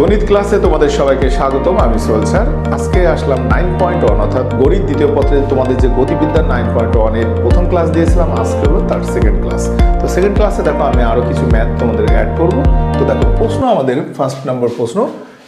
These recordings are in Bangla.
গণিত ক্লাসে তোমাদের সবাইকে স্বাগতম, আমি সোহেল স্যার। আজকে আসলাম নাইন পয়েন্ট ওয়ান অর্থাৎ গণিত দ্বিতীয় পত্রে তোমাদের যে গতিবিদ্যা নাইন পয়েন্ট ওয়ানের প্রথম ক্লাস দিয়েছিলাম, আজকে হলো তার সেকেন্ড ক্লাস তো সেকেন্ড ক্লাসে দেখো, আমি আরও কিছু ম্যাথ তোমাদের অ্যাড করব। তো দেখো, প্রশ্ন আমাদের ফার্স্ট নাম্বার প্রশ্ন,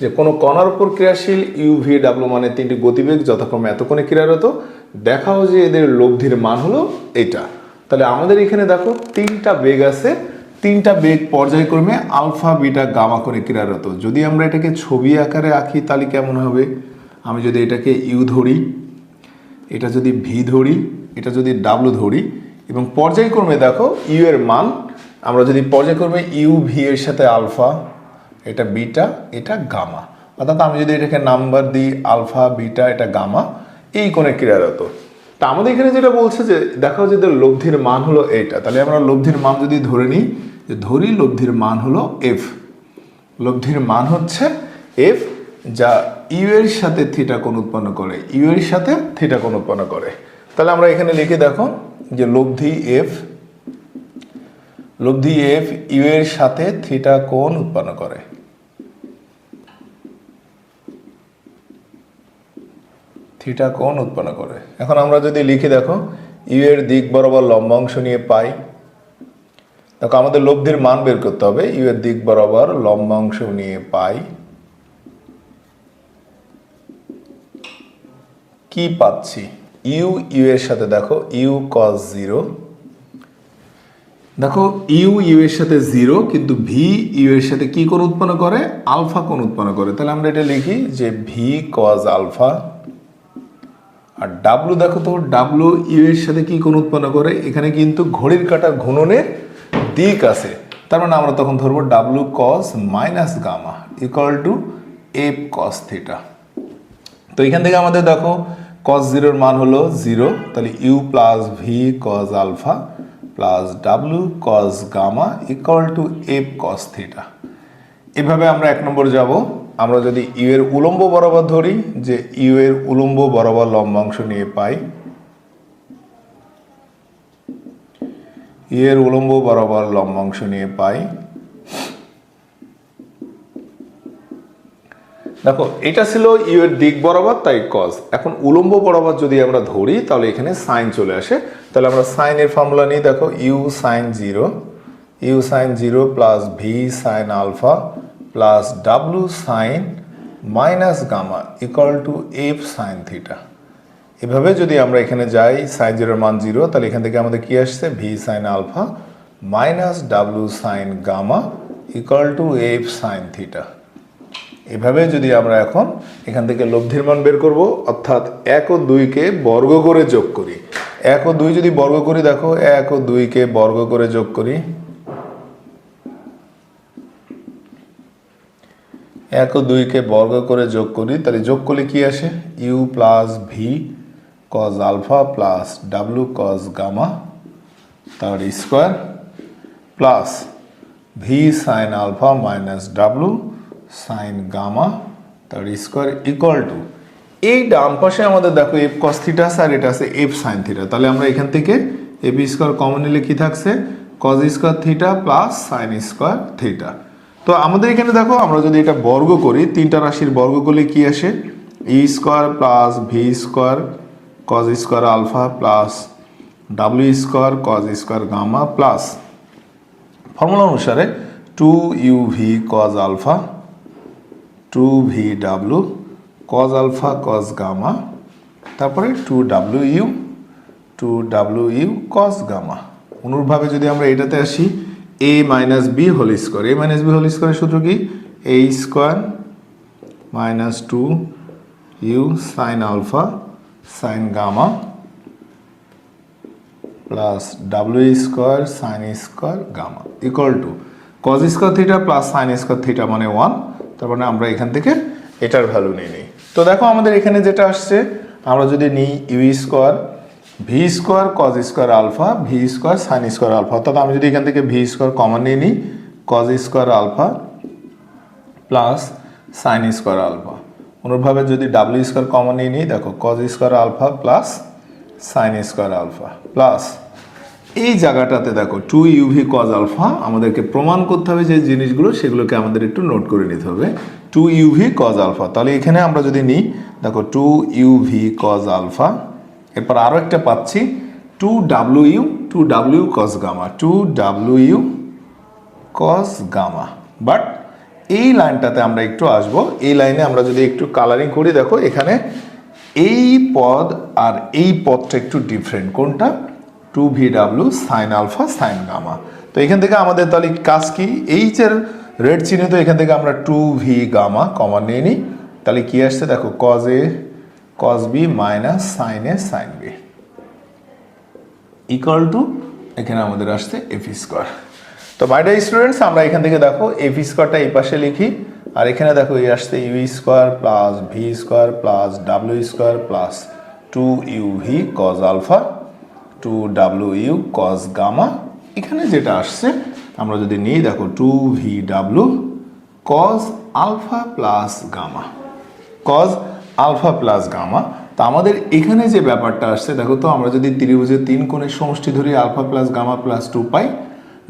যে কোনো কণার উপর ক্রিয়াশীল ইউ ভি ডাব্লু মানে তিনটি গতিবেগ যথাক্রমে এতক্ষণে ক্রিয়ারত? দেখাও যে এদের লব্ধির মান হলো এটা তাহলে আমাদের এখানে দেখো তিনটা বেগ আছে, তিনটা বেগ পর্যায়ক্রমে আলফা, বিটা, গামা করে ক্রিয়ারত যদি আমরা এটাকে ছবি আকারে আঁকি, তাহলে কেমন হবে? আমি যদি এটাকে ইউ ধরি, এটা যদি ভি ধরি, এটা যদি ডাব্লু ধরি, এবং পর্যায়ক্রমে দেখো ইউ এর মান, আমরা যদি পর্যায়ক্রমে ইউ ভি এর সাথে আলফা, এটা বিটা, এটা গামা। অর্থাৎ আমি যদি এটাকে নাম্বার দিই, আলফা, বিটা, এটা গামা, এই কোণে ক্রিয়ারত তা আমাদের এখানে যেটা বলছে যে দেখো যে লব্ধির মান হলো এটা। তাহলে আমরা লব্ধির মান যদি ধরে নিই, যে ধরি লব্ধির মান হলো এফ লব্ধির মান হচ্ছে এফ যা ইউ এর সাথে থিটা কোণ উৎপন্ন করে। ইউ এর সাথে থিটা কোণ উৎপন্ন করে। তাহলে আমরা এখানে লিখে দেখো যে লব্ধি এফ লব্ধি এফ ইউ এর সাথে থিটা কোণ উৎপন্ন করে। থিটা কোণ উৎপন্ন করে। এখন আমরা যদি লিখি, দেখো ইউ এর দিক বরাবর লম্বাংশ নিয়ে পাই। দেখো, আমাদের লব্ধির মান বের করতে হবে ইউ এর দিক বরাবর লম্বাংশ নিয়ে পাই। কি পাচ্ছি? ইউ ইউ এর সাথে, দেখো ইউ কস জিরো দেখো ইউ ইউ এর সাথে জিরো কিন্তু ভি ইউ এর সাথে কি কোণ উৎপন্ন করে? আলফা কোণ উৎপন্ন করে। তাহলে আমরা এটা লিখি যে ভি কজ আলফা আর ডাব্লু দেখো তো ডাব্লু ইউ এর সাথে কি কোন উৎপন্ন করে? এখানে কিন্তু ঘড়ির কাঁটার ঘূর্ণনের দিক আছে। তার মানে আমরা তখন ধরবো W cos minus gamma equal to F cos theta তো এখান থেকে আমাদের দেখো কস জিরোর মান হলো জিরো তাহলে u plus v cos alpha plus W cos gamma equal to F cos theta এভাবে আমরা এক নম্বর যাব। আমরা যদি ইউ এর উলম্ব বরাবর ধরি, যে ইউ এর উলম্ব বরাবর লম্বাংশ নিয়ে পাই, ইউ এর উলম্ব বরাবর লম্বাংশ নিয়ে পাই, দেখো, এটা ছিল ইউ এর দিক বরাবর, তাই কজ এখন উলম্ব বরাবর যদি আমরা ধরি, তাহলে এখানে সাইন চলে আসে। তাহলে আমরা সাইনের ফর্মুলা নিই, দেখো u sine zero u sine zero plus v sine alpha plus W sine minus gamma equal to F sine theta এভাবে যদি আমরা এখানে যাই সাইন জিরোর মান জিরো তাহলে এখান থেকে আমাদের কি আসছে? V sine alpha minus W sine gamma equal to F sine theta এভাবে যদি আমরা এখন এখান থেকে লব্ধির মান বের করব, অর্থাৎ এক ও দুইকে বর্গ করে যোগ করি। এক ও দুই যদি বর্গ করি, দেখো, এক ও দুইকে বর্গ করে যোগ করি। এক ও দুইকে বর্গ করে যোগ করি, তাহলে যোগ করলে কি আসে? U plus v cos alpha plus W cos gamma তার square plus v sine alpha minus W sine gamma তার স্কোয়ার ইকুয়াল টু এই ডান পাশে আমাদের দেখো এফ কস থিটা আছে আর এটা আছে এফ সাইন থিটা তাহলে আমরা এখান থেকে এফ স্কোয়ার কমন নিলে কি থাকছে? Cos square theta plus sine square theta তো আমাদের এখানে দেখো, আমরা যদি এটা বর্গ করি, তিনটা রাশির বর্গ করলে কি আসে? E square plus V square cos square alpha plus W square cos square gamma plus formula অনুসারে two U V cos alpha two V W cos alpha cos gamma তারপরে two W U two W U cos gamma অনুরূপভাবে যদি আমরা এটাতে আসি A minus B whole square A minus B whole স্কোয়ারের সূত্র কি? A square minus two U sine alpha sine gamma plus W square sine square gamma equal to cos square theta plus sine square theta মানে ওয়ান তার মানে আমরা এখান থেকে এটার ভ্যালু নিয়ে নিই। তো দেখো আমাদের এখানে যেটা আসছে, আমরা যদি নিই u square v square cos square alpha v square sine square alpha অর্থাৎ আমি যদি এখান থেকে ভি স্কোয়ার কমন নিয়ে নিই cos square alpha plus sine square alpha অনুরূপভাবে যদি ডাব্লিউ স্কোয়ার কমন নিয়ে নিই, দেখো cos square alpha plus sine square alpha plus এই জায়গাটাতে দেখো টু ইউভি কজ আলফা আমাদেরকে প্রমাণ করতে হবে যে জিনিসগুলো, সেগুলোকে আমাদের একটু নোট করে নিতে হবে। টু ইউভি কজ আলফা তাহলে এখানে আমরা যদি নিই, দেখো টু ইউভি কজ আলফা এরপর আরও একটা পাচ্ছি two W you two W cause gamma two W U cos gamma but এই লাইনটাতে আমরা একটু আসব, এই লাইনে আমরা যদি একটু কালারিং করি, দেখো এখানে এই পদ আর এই পদটা একটু ডিফারেন্ট কোনটা? Two V W sine alpha sine gamma তো এখান থেকে আমাদের তাহলে কাজ কি? এইচ এর রেড চিহ্নিত এখান থেকে আমরা টু ভি গামা কমন নিয়ে নিই। তাহলে কী আসছে? দেখো cos A cos B minus sine A sine B equal to এখানে আমাদের আসছে এফ স্কোয়ার তো মাইডা স্টুডেন্টস আমরা এখান থেকে দেখো এফ স্কোয়ারটা এই পাশে লিখি, আর এখানে দেখো এই আসছে U square plus V square plus W square plus two U V cos alpha two W U cos gamma এখানে যেটা আসছে, আমরা যদি নিই, দেখো two V W cos alpha plus gamma cos alpha plus gamma. তা আমাদের এখানে যে ব্যাপারটা আসছে, দেখো তো, আমরা যদি ত্রিভুজের তিন কোণের সমষ্টি ধরি, alpha plus gamma plus two pi.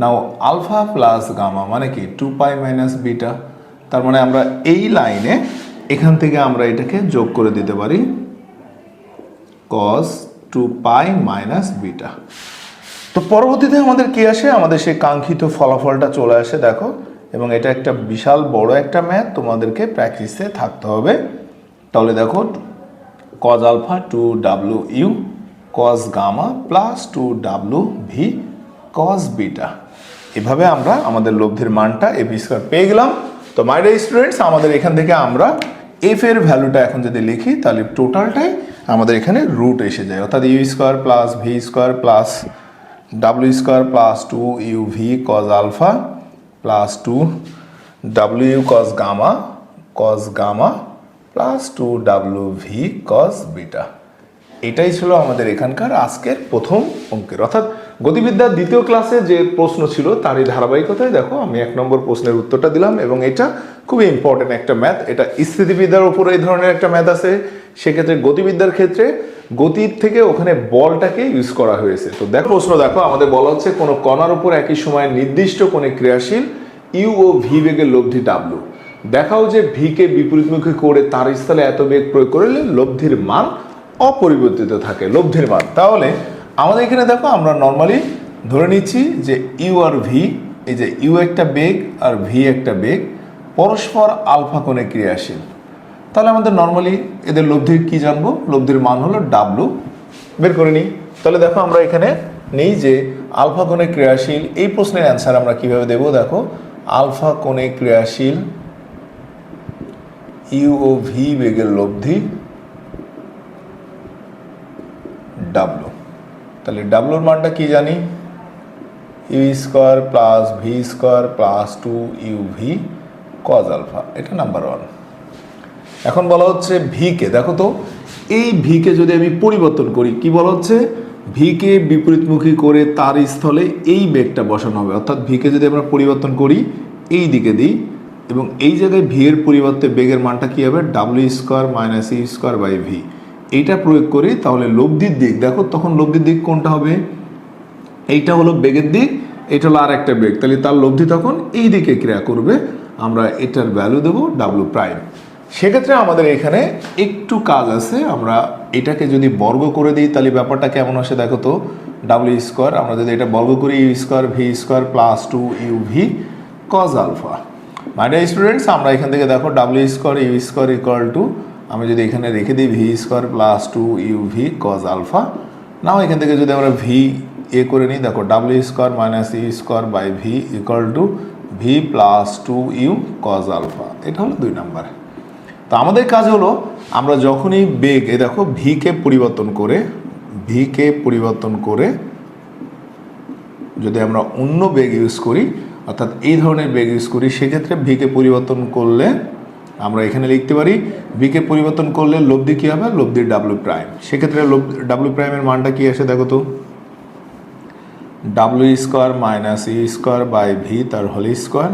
Now, alpha plus gamma মানে কি? Two pi minus beta. তার মানে আমরা এই লাইনে এখান থেকে আমরা এটাকে যোগ করে দিতে পারি। Cos two pi minus beta. তো পরবর্তীতে আমাদের কি আসে? আমাদের সেই কাঙ্ক্ষিত ফলাফলটা চলে আসে, দেখো। এবং এটা একটা বিশাল বড় একটা ম্যাথ, তোমাদেরকে প্র্যাকটিসে থাকতে হবে। তাহলে দেখো cos alpha two W U cos gamma plus two W V cos beta এভাবে আমরা আমাদের লব্ধির মানটা এ স্কোয়ার পেয়ে গেলাম। তো মাই ডিয়ার স্টুডেন্টস আমাদের এখান থেকে আমরা এফ এর ভ্যালুটা এখন যদি লিখি, তাহলে টোটালটাই আমাদের এখানে রুট এসে যায়। অর্থাৎ U square plus V square plus W square plus two U V cos alpha plus two W U cos gamma cos gamma plus two W V cos beta এটাই ছিল আমাদের এখানকার আজকের প্রথম অঙ্কের। অর্থাৎ গতিবিদ্যার দ্বিতীয় ক্লাসে যে প্রশ্ন ছিল, তারই ধারাবাহিকতায় দেখো, আমি এক নম্বর প্রশ্নের উত্তরটা দিলাম এবং এটা খুবই ইম্পর্টেন্ট একটা ম্যাথ এটা স্থিতিবিদ্যার উপর এই ধরনের একটা ম্যাথ আছে। সেক্ষেত্রে গতিবিদ্যার ক্ষেত্রে গতির থেকে ওখানে বলটাকে ইউজ করা হয়েছে। তো দেখো, প্রশ্ন দেখো, আমাদের বলা হচ্ছে কোনো কণার উপর একই সময় নির্দিষ্ট কোণে ক্রিয়াশীল ইউ ও ভি বেগের লব্ধি ডাব্লু দেখাও যে ভিকে বিপরীতমুখী করে তার স্থলে এত বেগ প্রয়োগ করলে লব্ধির মান অপরিবর্তিত থাকে, লব্ধির মান। তাহলে আমাদের এখানে দেখো আমরা নর্মালি ধরে নিচ্ছি যে ইউ আর ভি এই যে ইউ একটা বেগ আর ভি একটা বেগ পরস্পর আলফা কোণে ক্রিয়াশীল। তাহলে আমাদের নর্মালি এদের লব্ধির কি জানব? লব্ধির মান হলো ডাব্লু বের করে নিই। তাহলে দেখো আমরা এখানে নেই যে আলফা কোণে ক্রিয়াশীল। এই প্রশ্নের অ্যান্সার আমরা কীভাবে দেব? দেখো, আলফা কোণে ক্রিয়াশীল ইউ ও ভি বেগের লব্ধি ডাব্লু তাহলে ডাব্লুর মানটা কি জানি? U square plus V square plus two U V cos alpha এটা নাম্বার ওয়ান এখন বলা হচ্ছে ভিকে দেখো তো, এই ভিকে যদি আমি পরিবর্তন করি, কি বলা হচ্ছে? ভিকে বিপরীতমুখী করে তার স্থলে এই বেগটা বসানো হবে। অর্থাৎ ভিকে যদি আমরা পরিবর্তন করি, এই দিকে দিই এবং এই জায়গায় ভি এর পরিবর্তে বেগের মানটা কি হবে? W square minus E square by V এইটা প্রয়োগ করি তাহলে লব্ধির দিক, দেখো তখন লব্ধির দিক কোনটা হবে? এইটা হলো বেগের দিক, এটা হলো আর একটা বেগ। তাহলে তার লব্ধি তখন এই দিকে ক্রিয়া করবে। আমরা এটার ভ্যালু দেবো ডাব্লু প্রাইম সেক্ষেত্রে আমাদের এখানে একটু কাজ আছে। আমরা এটাকে যদি বর্গ করে দিই, তাহলে ব্যাপারটা কেমন আসে দেখো তো? ডাব্লিউ স্কোয়ার আমরা যদি এটা বর্গ করি U square V square plus two U V cos alpha my dear students আমরা এখান থেকে দেখো W square U square equal to আমি যদি এখানে রেখে দিই V square plus two U V cos alpha now এখান থেকে যদি আমরা ভি এ করে নিই, দেখো W square minus U square by V equal to V plus two U cos alpha এটা হলো দুই নাম্বার। তো আমাদের কাজ হলো, আমরা যখনই বেগ এ দেখো ভিকে পরিবর্তন করে ভিকে পরিবর্তন করে যদি আমরা অন্য বেগ ইউজ করি অর্থাৎ এই ধরনের বেগ ইউজ করি, সেক্ষেত্রে ভিকে পরিবর্তন করলে আমরা এখানে লিখতে পারি ভিকে পরিবর্তন করলে লব্ধি কী হবে? লব্ধির ডাব্লু প্রাইম সেক্ষেত্রে ডাব্লু প্রাইমের মানটা কী আসে দেখো তো? W square minus U square by V তার whole square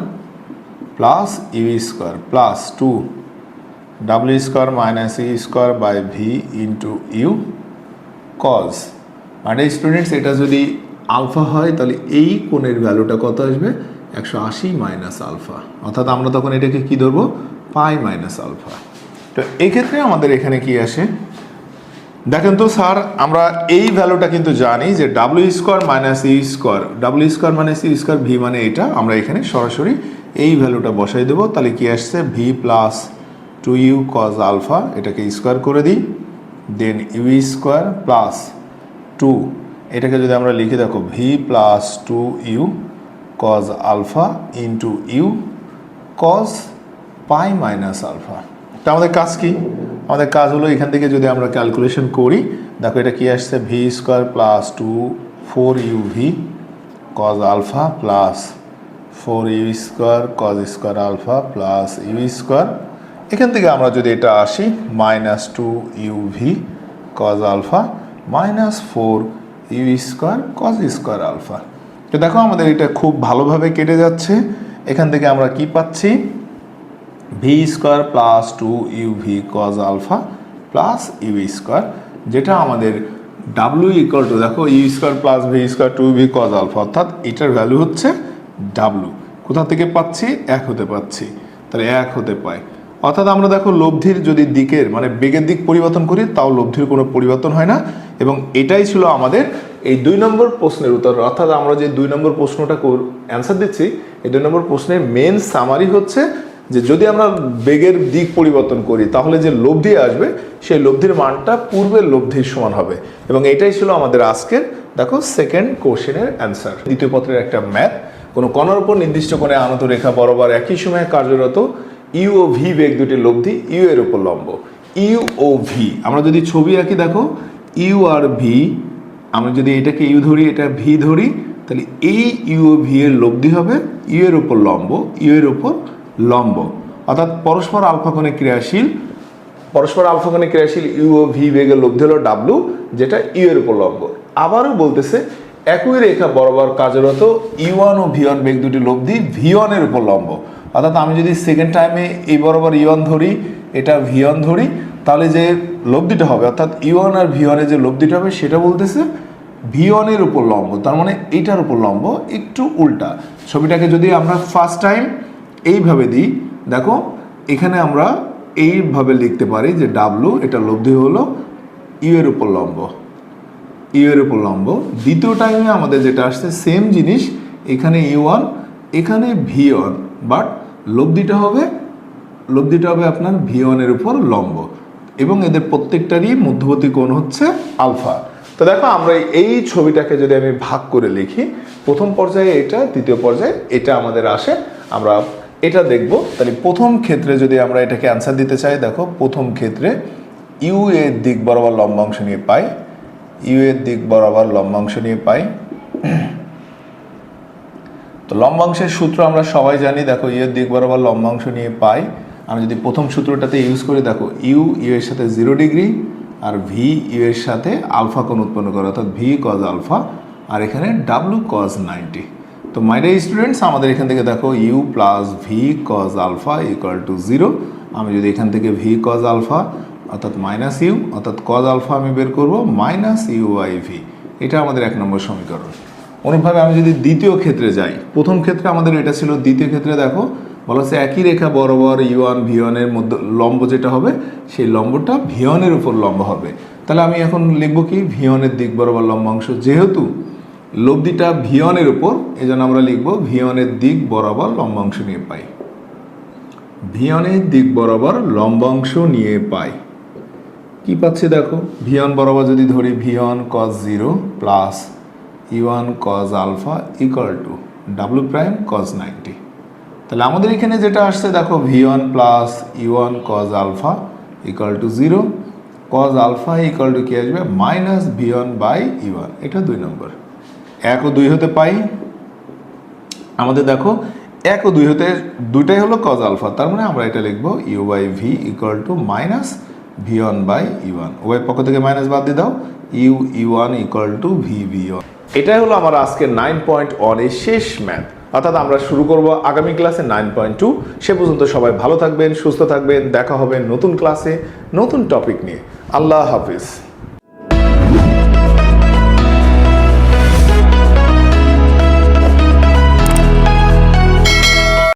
plus U square plus two W square minus E square by V into U cos মানে স্টুডেন্টস এটা যদি আলফা হয়, তাহলে এই কোণের ভ্যালুটা কত আসবে? একশো আশি মাইনাস আলফা অর্থাৎ আমরা তখন এটাকে কি ধরবো? পাই মাইনাস আলফা তো এক্ষেত্রে আমাদের এখানে কি আসে? দেখেন তো স্যার, আমরা এই ভ্যালুটা কিন্তু জানি যে W square minus E square W square minus E square V মানে এটা। আমরা এখানে সরাসরি এই ভ্যালুটা বসাই দেবো। তাহলে কি আসছে? V plus two U cos alpha এটাকে স্কোয়ার করে দিই। Then U square plus two এটাকে যদি আমরা লিখে দেখো V plus two U cos alpha into U cos pi minus alpha তা আমাদের কাজ কি? আমাদের কাজ হলো এখান থেকে যদি আমরা ক্যালকুলেশন করি, দেখো এটা কি আসছে? V square plus two four U V cos alpha plus four U square cos square alpha plus U square এখান থেকে আমরা যদি এটা আসি minus two U V cos alpha minus four U square cos square alpha তো দেখো আমাদের এটা খুব ভালোভাবে কেটে যাচ্ছে। এখান থেকে আমরা কি পাচ্ছি? V square plus two U V cos alpha plus U square যেটা আমাদের ডাব্লিউ ইকুয়াল টু দেখো U square plus V square two V cos alpha অর্থাৎ এটার ভ্যালু হচ্ছে ডাব্লু কোথা থেকে পাচ্ছি? এক হতে পাচ্ছি। তাহলে এক হতে পায়। অর্থাৎ আমরা দেখো লব্ধির যদি দিকের মানে বেগের দিক পরিবর্তন করি, তাও লব্ধির কোনো পরিবর্তন হয় না। এবং এটাই ছিল আমাদের এই দুই নম্বর প্রশ্নের উত্তর। অর্থাৎ আমরা যে দুই নম্বর প্রশ্নটা অ্যান্সার দিচ্ছি, এই দুই নম্বর প্রশ্নের মেন সামারি হচ্ছে যে যদি আমরা বেগের দিক পরিবর্তন করি, তাহলে যে লব্ধি আসবে, সেই লব্ধির মানটা পূর্বের লব্ধির সমান হবে। এবং এটাই ছিল আমাদের আজকের, দেখো সেকেন্ড কোশ্চেনের অ্যান্সার দ্বিতীয় পত্রের একটা ম্যাথ কোনো কণার উপর নির্দিষ্ট কোণে আনত রেখা বরাবর একই সময়ে কার্যরত ইউ ও ভি বেগ দুটি লব্ধি, ইউ এর উপর লম্ব। ইউ ও ভি আমরা যদি ছবি আঁকি, দেখো, ইউ আর ভি, আমরা যদি এটাকে ইউ ধরি, এটা ভি ধরি, তাহলে এই ইউ ও ভি এর লব্ধি হবে ইউ এর উপর লম্ব, ইউ এর উপর লম্ব। অর্থাৎ পরস্পর আলফা কোণে ক্রিয়াশীল, পরস্পর আলফা কোণে ক্রিয়াশীল ইউ ও ভি বেগের লব্ধি হলো ডাব্লু, যেটা ইউ এর উপর লম্ব। আবারও বলতেছে, একই রেখা বরাবর কার্যরত ইউ ওয়ান ও ভি ওয়ান বেগ দুটি লব্ধি ভি ওয়ানের উপর লম্ব। অর্থাৎ আমি যদি সেকেন্ড টাইমে এই বরাবর ই ওয়ান ধরি, এটা ভি ওয়ান ধরি, তাহলে যে লব্ধিটা হবে, অর্থাৎ ই ওয়ান আর ভি ওয়ানের যে লব্ধিটা হবে, সেটা বলতেছে ভি ওয়ানের উপর লম্ব, তার মানে এইটার উপর লম্ব একটু উল্টা। ছবিটাকে যদি আমরা ফার্স্ট টাইম এইভাবে দিই, দেখো, এখানে আমরা এইভাবে লিখতে পারি যে ডাব্লু এটা লব্ধি হলো ইউ এর উপর লম্ব। ইউ এর উপর লম্ব। দ্বিতীয় টাইমে আমাদের যেটা আসছে সেম জিনিস, এখানে ইউ ওয়ান এখানে ভি ওয়ান বাট লব্ধিটা হবে লব্ধিটা হবে আপনার ভি ওয়ানের উপর লম্ব। এবং এদের প্রত্যেকটারই মধ্যবর্তী কোণ হচ্ছে আলফা। তো দেখো, আমরা এই ছবিটাকে যদি আমি ভাগ করে লিখি, প্রথম পর্যায়ে এটা, দ্বিতীয় পর্যায়ে এটা আমাদের আসে। আমরা এটা দেখব। তাহলে প্রথম ক্ষেত্রে যদি আমরা এটাকে অ্যান্সার দিতে চাই, দেখো, প্রথম ক্ষেত্রে ইউ এর দিক বরাবর লম্বাংশ নিয়ে পাই। ইউ এর দিক বরাবর লম্বাংশ নিয়ে পাই। তো লম্বাংশের সূত্র আমরা সবাই জানি, দেখো ইয়ের দিক বরাবর লম্বাংশ নিয়ে পাই। আমি যদি প্রথম সূত্রটাতে ইউজ করি, দেখো ইউ ইউ এর সাথে জিরো ডিগ্রি আর ভি ইউ এর সাথে আলফা কোণ উৎপন্ন করে, অর্থাৎ ভি কজ আলফা আর এখানে ডাব্লু কজ নাইনটি তো মাইডে স্টুডেন্টস আমাদের এখান থেকে দেখো U plus V cos alpha equal to zero আমি যদি এখান থেকে ভি কজ আলফা অর্থাৎ মাইনাস ইউ অর্থাৎ কজ আলফা আমি বের করব মাইনাস ইউ আই ভি এটা আমাদের এক নম্বর সমীকরণ। অনুভাবে আমি যদি দ্বিতীয় ক্ষেত্রে যাই, প্রথম ক্ষেত্রে আমাদের এটা ছিল দ্বিতীয় ক্ষেত্রে দেখো, বলা হচ্ছে একই রেখা বরাবর ইউ ওয়ান ভি ওয়ানের মধ্যে লম্ব যেটা হবে, সেই লম্বটা ভিয়নের উপর লম্ব হবে। তাহলে আমি এখন লিখব কি ভিয়নের দিক বরাবর লম্বাংশ যেহেতু, লব্ধিটা ভিয়নের উপর এই জন্য আমরা লিখব ভিয়নের দিক বরাবর লম্বাংশ নিয়ে পাই। ভিয়নের দিক বরাবর লম্বাংশ নিয়ে পাই। কি পাচ্ছি দেখো ভিয়ন বরাবর যদি ধরি V one cos zero plus E one cos alpha equal to W prime cos ninety তাহলে আমাদের এখানে যেটা আসছে, দেখো V one plus E one cos alpha equal to zero cos alpha equal to কী আসবে? Minus V one by one এটা দুই নম্বর। এক ও দুই হতে পাই। আমাদের দেখো, এক ও দুই হতে, দুইটাই হলো কজ আলফা তার মানে আমরা এটা লিখব U by V equal to minus V one by E one Y পক্ষ থেকে মাইনাস বাদ দিয়ে দাও। U E one equal to V V one এটাই হলো আমার আজকের নাইন পয়েন্ট ওয়ানের শেষ ম্যাথ অর্থাৎ আমরা শুরু করব আগামী ক্লাসে নাইন পয়েন্ট টু সে পর্যন্ত সবাই ভালো থাকবেন, সুস্থ থাকবেন। দেখা হবে নতুন ক্লাসে নতুন টপিক নিয়ে। আল্লাহ হাফিজ।